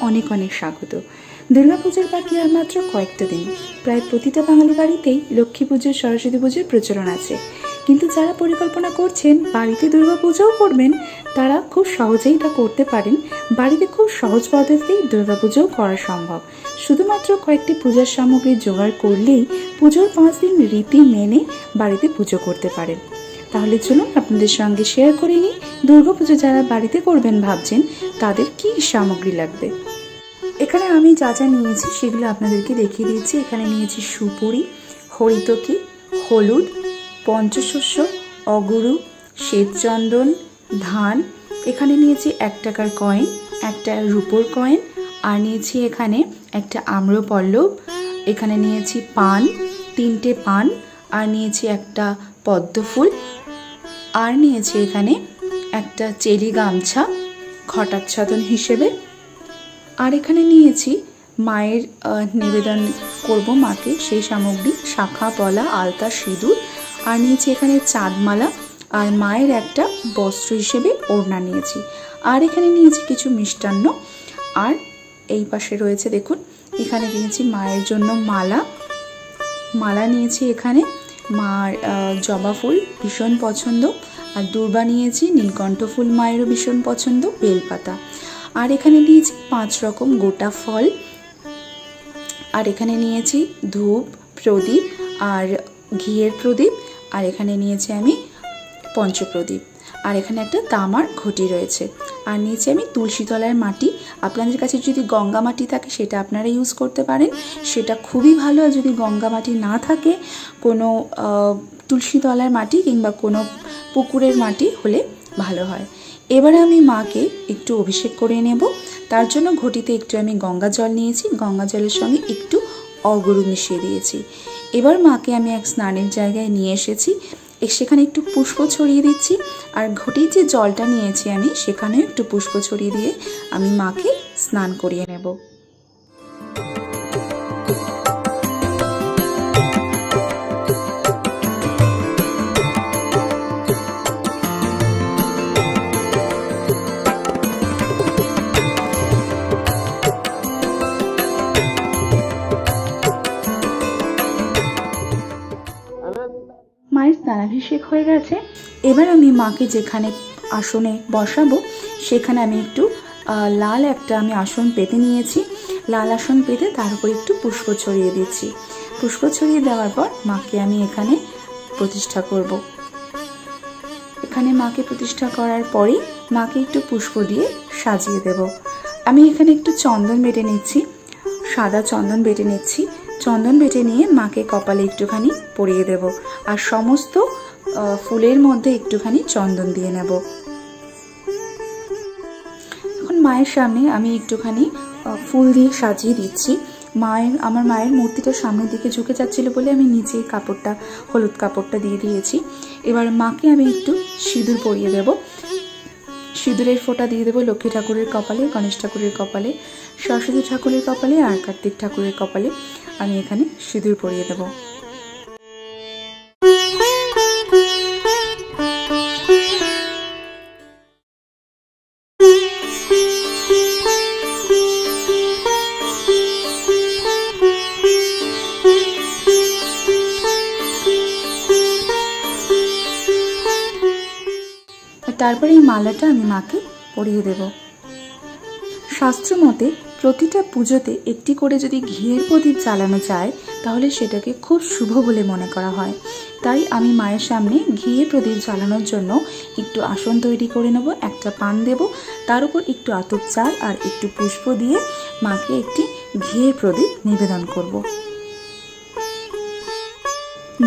অনেক অনেক স্বাগত। দুর্গাপুজোর বাকি আর মাত্র কয়েকটা দিন। প্রায় প্রতিটা বাঙালি বাড়িতেই লক্ষ্মী পুজো, সরস্বতী পুজোর প্রচলন আছে। কিন্তু যারা পরিকল্পনা করছেন বাড়িতে দুর্গা পুজোও করবেন, তারা খুব সহজেই তা করতে পারেন। বাড়িতে খুব সহজ পদ্ধতিতেই দুর্গা পুজোও করা সম্ভব। শুধুমাত্র কয়েকটি পূজার সামগ্রী জোগাড় করলেই পুজোর পাঁচ দিন রীতি মেনে বাড়িতে পুজো করতে পারেন। তাহলে চলুন আপনাদের সঙ্গে শেয়ার করে নিই। দুর্গাপুজো যারা বাড়িতে করবেন ভাবছেন, তাদের কি সামগ্রী লাগবে? এখানে আমি যা যা নিয়েছি সেগুলো আপনাদেরকে দেখিয়ে দিয়েছি। এখানে নিয়েছি সুপুরি, হরিতকি, হলুদ, পঞ্চশস্য, অগুরু, শ্বেতচন্দন, ধান। এখানে নিয়েছি এক টাকার কয়েন একটা রুপোর কয়েন আর নিয়েছি এখানে একটা আম্রপল্লব। এখানে নিয়েছি পান, তিনটে পান, আর নিয়েছি একটা পদ্ম ফুল আর নিয়েছি এখানে একটা চেরি গামছা, ঘটাচ্ছাদন হিসেবে। আর এখানে নিয়েছি মায়ের নিবেদন করব মাকে সেই সামগ্রী, শাখা পলা আলতা, সিঁদুর। আর নিয়েছি এখানে চাঁদমালা আর মায়ের একটা বস্ত্র হিসেবে ওড়না নিয়েছি। আর এখানে নিয়েছি কিছু মিষ্টান্ন। আর এই পাশে রয়েছে দেখুন, এখানে নিয়েছি মায়ের জন্য মালা। মালা নিয়েছি এখানে। মার জবা ফুল ভীষণ পছন্দ। আর দুর্বা নিয়েছি নীলকণ্ঠ ফুল মায়েরও ভীষণ পছন্দ, বেলপাতা। আর এখানে নিয়েছি পাঁচ রকম গোটা ফল। আর এখানে নিয়েছি ধূপ, প্রদীপ আর ঘিয়ের প্রদীপ। আর এখানে নিয়েছি আমি পঞ্চপ্রদীপ। আর এখানে একটা তামার ঘটি রয়েছে। আর নিচে আমি তুলসী তলার মাটি। আপনাদের কাছে যদি গঙ্গা মাটি থাকে সেটা আপনারা ইউজ করতে পারেন। সেটা খুবই ভালো আর যদি গঙ্গা মাটি না থাকে। কোনো আহ, তুলসী তলার মাটি কিংবা কোনো পুকুরের মাটি হলে ভালো হয়। এবারে আমি মাকে একটু অভিষেক করে নেব। তার জন্য ঘটিতে একটু আমি গঙ্গা জল নিয়েছি। গঙ্গা জলের সঙ্গে একটু অগরু মিশিয়ে দিয়েছি। এবার মাকে আমি এক স্নানের জায়গায় নিয়ে এসেছি। সেখানে একটু পুষ্প ছড়িয়ে দিচ্ছি। আর ঘটির যে জলটা নিয়েছি আমি, সেখানে একটু পুষ্প ছড়িয়ে দিয়ে আমি মাকে স্নান করিয়ে নেব। স্নানাভিষেক হয়ে গেছে। এবার আমি মাকে যেখানে আসনে বসাবো, সেখানে আমি একটু লাল একটা আমি আসন পেতে নিয়েছি। লাল আসন পেতে তার উপর একটু পুষ্প ছড়িয়ে দিচ্ছি। পুষ্প ছড়িয়ে দেওয়ার পর মাকে আমি এখানে প্রতিষ্ঠা করব। এখানে মাকে প্রতিষ্ঠা করার পরেই মাকে একটু পুষ্প দিয়ে সাজিয়ে দেব। আমি এখানে একটু চন্দন বেটে নিচ্ছি, সাদা চন্দন বেটে নিচ্ছি। চন্দন বেটে নিয়ে মাকে কপালে একটুখানি পরিয়ে দেব আর সমস্ত ফুলের মধ্যে একটুখানি চন্দন দিয়ে নেব। এখন মায়ের সামনে আমি একটুখানি ফুল দিয়ে সাজিয়ে দিচ্ছি। মায়ের, আমার মায়ের মূর্তিটা সামনের দিকে ঝুঁকে যাচ্ছিল বলে আমি নিচে কাপড়টা, হলুদ কাপড়টা দিয়ে দিয়েছি। এবার মাকে আমি একটু সিঁদুর পরিয়ে দেব। সিঁদুরের ফোঁটা দিয়ে দেবো, লক্ষ্মী ঠাকুরের কপালে, গণেশ ঠাকুরের কপালে, সরস্বতী ঠাকুরের কপালে আর কার্তিক ঠাকুরের কপালে। আমি এখানে সিঁদুর পরিয়ে দেবো। মালাটা আমি মাকে পরিয়ে দেব। শাস্ত্র মতে প্রতিটা পুজোতে একটি করে যদি ঘিয়ের প্রদীপ জ্বালানো যায়, তাহলে সেটাকে খুব শুভ বলে মনে করা হয়। তাই আমি মায়ের সামনে ঘিয়ের প্রদীপ জ্বালানোর জন্য একটু আসন তৈরি করে নেব, একটা পান দেব, তার উপর একটু আতপ চাল আর একটু পুষ্প দিয়ে মাকে একটি ঘিয়ের প্রদীপ নিবেদন করব।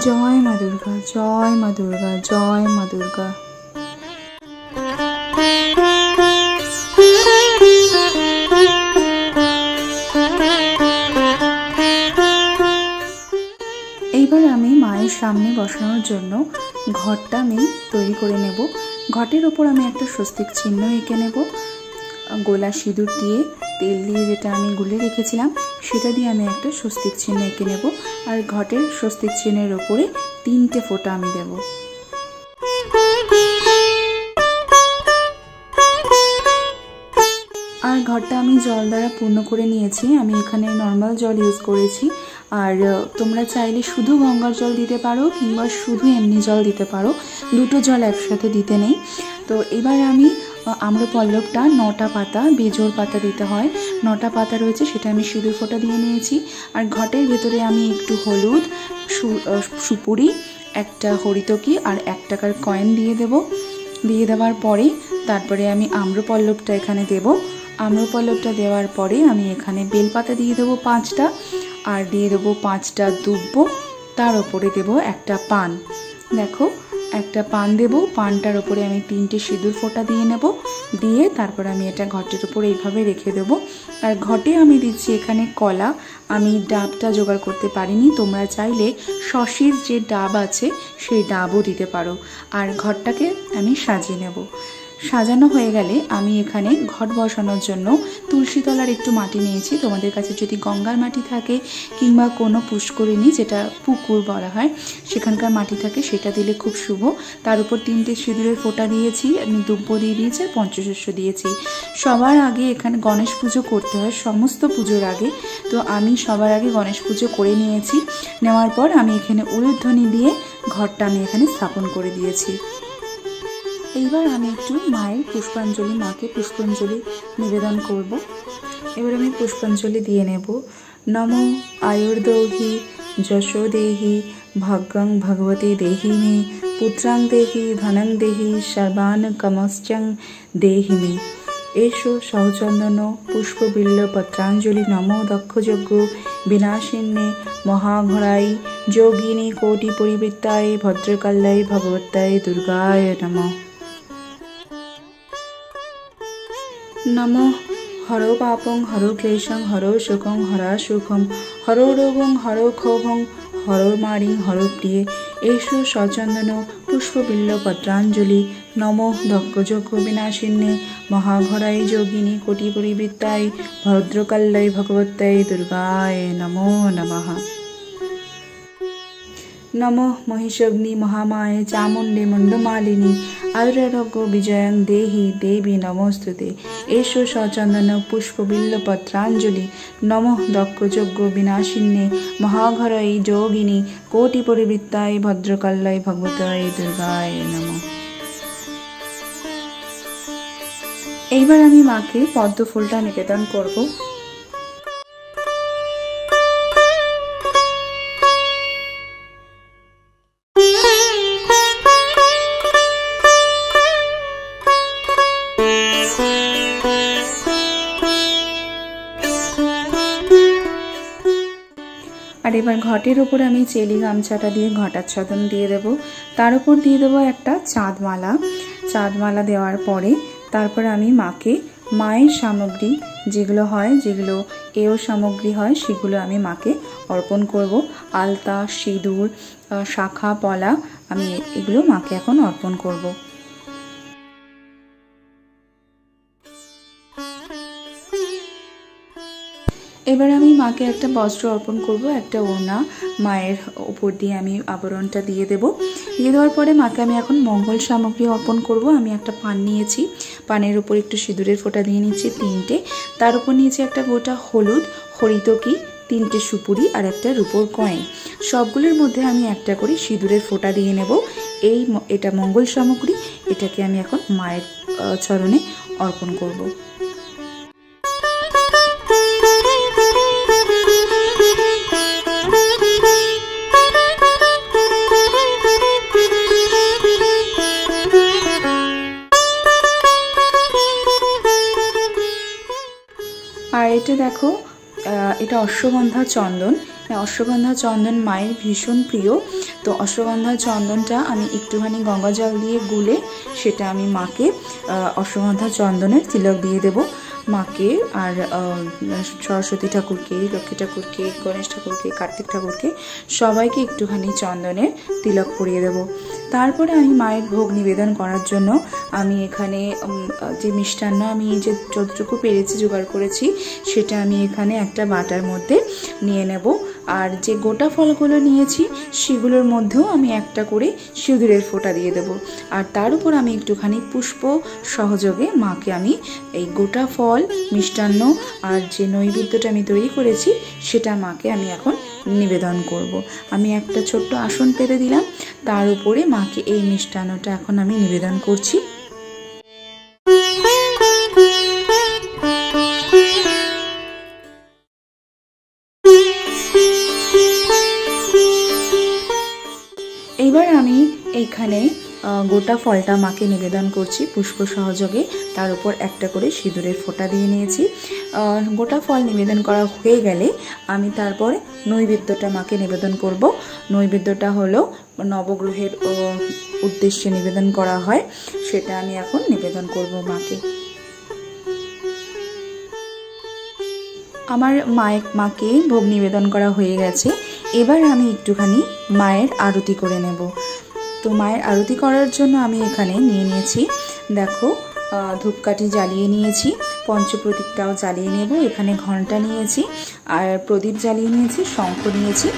জয় মা দুর্গা, জয় মা দুর্গা, জয় মা দুর্গা। এইবার আমি মায়ের সামনে বসানোর জন্য ঘরটা আমি তৈরি করে নেব। ঘটের ওপর আমি একটা স্বস্তিক চিহ্ন এঁকে নেব। গোলা সিঁদুর দিয়ে তেল দিয়ে যেটা আমি গুলে রেখেছিলাম, সেটা দিয়ে আমি একটা স্বস্তিক চিহ্ন এঁকে নেব। আর ঘটের স্বস্তিক চিহ্নের ওপরে তিনটে ফোঁটা আমি দেব। আমার ঘরটা আমি জল দ্বারা পূর্ণ করে নিয়েছি। আমি এখানে নর্মাল জল ইউজ করেছি। আর তোমরা চাইলে শুধু গঙ্গার জল দিতে পারো কিংবা শুধু এমনি জল দিতে পারো। দুটো জল একসাথে দিতে নেই। তো এবার আমি আম্রপল্লবটা নটা পাতা বেজোর পাতা দিতে হয়। নটা পাতা রয়েছে, সেটা আমি সিঁদুর ফোঁটা দিয়ে নিয়েছি। আর ঘটের ভেতরে আমি একটু হলুদ সুপুরি, একটা হরিতকি আর এক টাকার কয়েন দিয়ে দেব। দিয়ে দেওয়ার পরে তারপরে আমি আম্রপল্লবটা এখানে দেব। আম্রপল্লবটা দেওয়ার পরে আমি এখানে বেলপাতা দিয়ে দেবো পাঁচটা, আর দিয়ে দেবো পাঁচটা দুব্ব। তার ওপরে দেবো একটা পান। দেখো, একটা পান দেব, পানটার ওপরে আমি তিনটে সিঁদুর ফোঁটা দিয়ে নেব। দিয়ে তারপর আমি এটা ঘটের উপরে এইভাবে রেখে দেবো। আর ঘটে আমি দিচ্ছি এখানে কলা। আমি ডাবটা জোগাড় করতে পারিনি। তোমরা চাইলে শশির যে ডাব আছে, সেই ডাবও দিতে পারো। আর ঘরটাকে আমি সাজিয়ে নেব। সাজানো হয়ে গেলে আমি এখানে ঘট বসানোর জন্য তুলসী তলার একটু মাটি নিয়েছি। তোমাদের কাছে যদি গঙ্গার মাটি থাকে কিংবা কোনো পুষ্করিণী যেটা পুকুর বলা হয়, সেখানকার মাটি থাকে সেটা দিলে খুব শুভ। তার উপর তিনটে সিঁদুরের ফোঁটা দিয়েছি, আমি দুব্য দিয়ে দিয়েছি আর পঞ্চশস্য দিয়েছি। সবার আগে এখানে গণেশ পুজো করতে হয়, সমস্ত পুজোর আগে। তো আমি সবার আগে গণেশ পুজো করে নিয়েছি। নেওয়ার পর আমি এখানে উলুধ্বনি দিয়ে ঘরটা আমি এখানে স্থাপন করে দিয়েছি। এইবার আমি একটু মায়ের পুষ্পাঞ্জলি, মাকে পুষ্পাঞ্জলি নিবেদন করব। এবার আমি পুষ্পাঞ্জলি দিয়ে নেব। নম আয়ুর্দৌহি যশো দেহি ভাগ্যং ভগবতী দেহি মে, পুত্রাং দেহি ধনং দেহি সর্বান কমশ্চং দেহি মে। এসো সহচন্দন পুষ্পবিল্ল পত্রাঞ্জলি নম দক্ষযজ্ঞ বিনাশিন্নে মহাঘরাই যোগিনী কোটি পরিবৃত্তায় ভদ্রকাল্যায়, ভগবত্তায়, দুর্গায় নমঃ। নম হর পাপং হর ক্লেশং হর সুখং হরা সুখম হর রোগং হর ক্ষোভং হর মারিং হর প্রিয়ে এষু সচন্দন পুষ্পবিল্ল পত্রাঞ্জলি নম দক্ষযজ্ঞ বিনাশিন্নে মহাঘরাই যোগিনী কোটি পরিবৃত্তায় ভদ্রকাল্যায় ভগবত্তায় দুর্গায় নমো নমঃ নম মহিষগ্নি মহামায়ে চামুণ্ডে মুণ্ডমালিনী আয়ুরারোগ্য বিজয়ং দেহি দেবী নমস্তুতে এষো সচন্দন পুষ্পবিল্ল পত্রাঞ্জলি নম দক্ষযজ্ঞ বিনাশিন্নে মহাঘরৈ যোগিনী কোটি পরিবৃত্তায় ভদ্রকাল্যায় ভগবতায় দুর্গায় নম এইবার আমি মাকে পদ্ম ফুলটা নিবেদন করব এবার ঘটের ওপর আমি চেলি গামছাটা দিয়ে ঘটাচ্ছদন দিয়ে দেব। তার উপর দিয়ে দেবো একটা চাঁদমালা। চাঁদমালা দেওয়ার পরে তারপর আমি মাকে মায়ের সামগ্রী যেগুলো হয়, যেগুলো এও সামগ্রী হয়, সেগুলো আমি মাকে অর্পণ করব। আলতা, সিঁদুর শাখা, পলা আমি এগুলো মাকে এখন অর্পণ করব। এবার আমি মাকে একটা বস্ত্র অর্পণ করব, একটা ওড়না। মায়ের উপর দিয়ে আমি আবরণটা দিয়ে দেব। দিয়ে দেওয়ার পরে মাকে আমি এখন মঙ্গল সামগ্রী অর্পণ করব। আমি একটা পান নিয়েছি। পানের ওপর একটু সিঁদুরের ফোঁটা দিয়ে নিচ্ছি, তিনটে। তার উপর নিয়েছি একটা গোটা হলুদ, হরিতকি, তিনটে সুপুরি আর একটা রূপোর কয়েন। সবগুলোর মধ্যে আমি একটা করে সিঁদুরের ফোঁটা দিয়ে নেব। এই এটা মঙ্গল সামগ্রী। এটাকে আমি এখন মায়ের চরণে অর্পণ করব। আর এটা দেখো এটা অশ্বগন্ধা চন্দন। অশ্বগন্ধা চন্দন মায়ের ভীষণ প্রিয়। তো অশ্বগন্ধা চন্দনটা আমি একটুখানি গঙ্গা জল দিয়ে গুলে সেটা আমি মাকে অশ্বগন্ধা চন্দনের তিলক দিয়ে দেব। মাকে আর সরস্বতী ঠাকুরকে, লক্ষ্মী ঠাকুরকে, গণেশ ঠাকুরকে, কার্তিক ঠাকুরকে সবাইকে একটুখানি চন্দনে তিলক পরিয়ে দেব। তারপরে আমি মায়ের ভোগ নিবেদন করার জন্য আমি এখানে যে মিষ্টান্ন আমি যে যতটুকু পেরেছি, জোগাড় করেছি, সেটা আমি এখানে একটা বাটার মধ্যে নিয়ে নেব। আর যে গোটা ফলগুলো নিয়েছি, সেগুলোর মধ্যেও আমি একটা করে সিঁদুরের ফোঁটা দিয়ে দেব আর তার উপর আমি একটুখানি পুষ্প সহযোগে মাকে আমি এই গোটা ফল, মিষ্টান্ন আর যে নৈবেদ্যটা আমি তৈরি করেছি, সেটা মাকে আমি এখন নিবেদন করব। আমি একটা ছোট্ট আসন পেতে দিলাম, তার উপরে মাকে এই মিষ্টান্নটা এখন আমি নিবেদন করছি এইখানে আহ, গোটা ফলটা মাকে নিবেদন করছি পুষ্প সহযোগে। তার উপর একটা করে সিঁদুরের ফোঁটা দিয়ে নিয়েছি। গোটা ফল নিবেদন করা হয়ে গেলে আমি তারপরে নৈবেদ্যটা মাকে নিবেদন করব। নৈবেদ্যটা হলো নবগ্রহের উদ্দেশ্যে নিবেদন করা হয়। সেটা আমি এখন নিবেদন করব মাকে। আমার মায়ের মাকে ভোগ নিবেদন করা হয়ে গেছে। এবার আমি একটুখানি মায়ের আরতি করে নেব। তো মায়ের আরতি করার জন্য আমি এখানে নিয়ে নিয়েছি দেখো আহ, ধূপকাঠি জ্বালিয়ে নিয়েছি পঞ্চপ্রদীপটাও জ্বালিয়ে নেব এখানে ঘন্টা নিয়েছি আর প্রদীপ জ্বালিয়ে নিয়েছি শঙ্খ নিয়েছি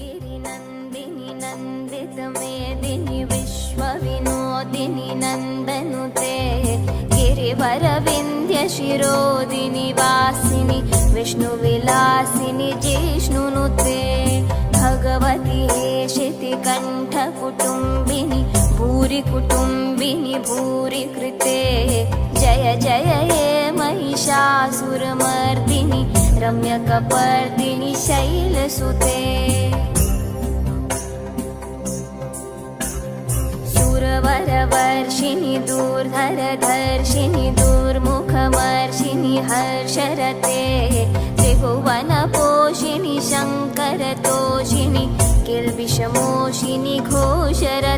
गिरिनन्दिनि नन्दितमेदिनि विश्वविनोदिनि नन्दनुते गिरिवरविन्ध्यशिरोदिनि वासिनि विष्णुविलासिनि जिष्णुनुते भगवति हेशितिकण्ठकुटुम्बिनि भूरि कुटुम्बिनि भूरि कृते। जय जय हे महिषासुरमर्दिनि रम्यकपर्दिनि शैलसुते सुरवरवर्षिणि दूर्धरधर्षिणि दूर्मुखमर्षिणि हर्षरते। त्रिभुवनपोषिणि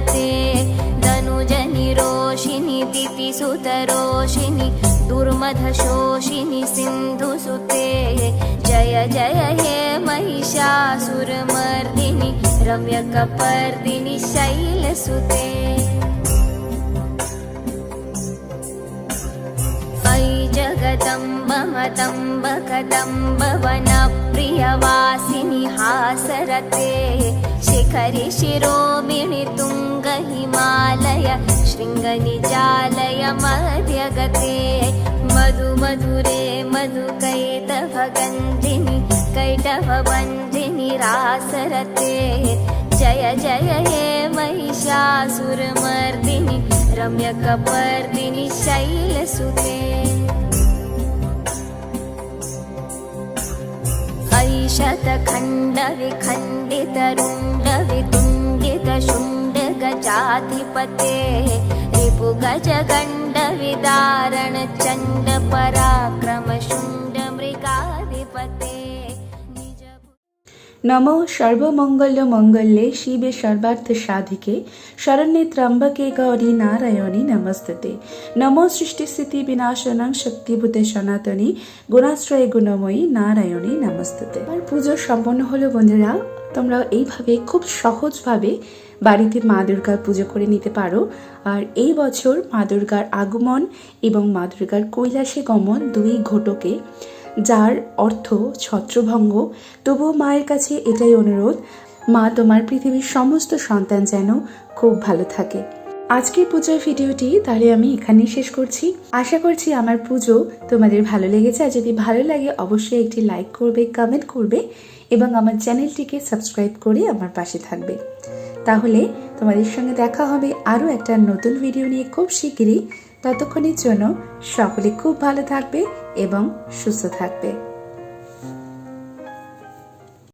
घोषरते धनुजनिरोषिणि दितिसुतरोषिणि दुर्मधशोषिनि सिन्धुसुते। जय जय हे महिषासुरमर्दिनि रम्यकपर्दिनि शैलसुते जगदम्ब मदम्ब कदम्ब वनप्रियवासिनि हासरते। शिखरि शिरोमिणि तुङ्ग हिमालय शृङ्गनिजालय मध्यगते। मधु मधुरे मधुकैतभगन्धिनि कैटभबन्धिनि रासरते। जय जय हे महिषासुरमर्दिनि रम्यकपर्दिनि शैलसुते शतखण्डविखण्डितरुण्डवितुण्डितशुण्डगजाधिपते रिपुगजगण्डविदारणचण्डपराक्रमशुण्ड নম সর্বমঙ্গল মঙ্গলে শিবে সর্বার্থ সাধিকে, শরণ্যে ত্রম্বকে গৌরী নারায়ণী নমস্তুতে। নম সৃষ্টিস্থিতি বিনাশনং শক্তিভূতে সনাতনী, গুণাশ্রয় গুণময়ী নারায়ণী নমস্তুতে। আর পুজো সম্পন্ন হলো বন্ধুরা, তোমরা এইভাবে খুব সহজভাবে বাড়িতে মা দুর্গার পুজো করে নিতে পারো। আর এই বছর মা দুর্গার আগমন এবং মা দুর্গার কৈলাসে গমন দুই ঘটকে যার অর্থ ছত্রভঙ্গ, তবুও মায়ের কাছে এটাই অনুরোধ, মা তোমার পৃথিবীর সমস্ত সন্তান যেন খুব ভালো থাকে। আজকের পূজার ভিডিওটি তাহলে আমি এখানেই শেষ করছি। আশা করছি আমার পুজো তোমাদের ভালো লেগেছে, আর যদি ভালো লাগে অবশ্যই একটি লাইক করবে, কমেন্ট করবে, এবং আমার চ্যানেলটিকে সাবস্ক্রাইব করে আমার পাশে থাকবে। তাহলে তোমাদের সঙ্গে দেখা হবে আরও একটা নতুন ভিডিও নিয়ে খুব শিগগিরই। ততক্ষণের জন্য সকলে খুব ভালো থাকবে এবং সুস্থ থাকবে।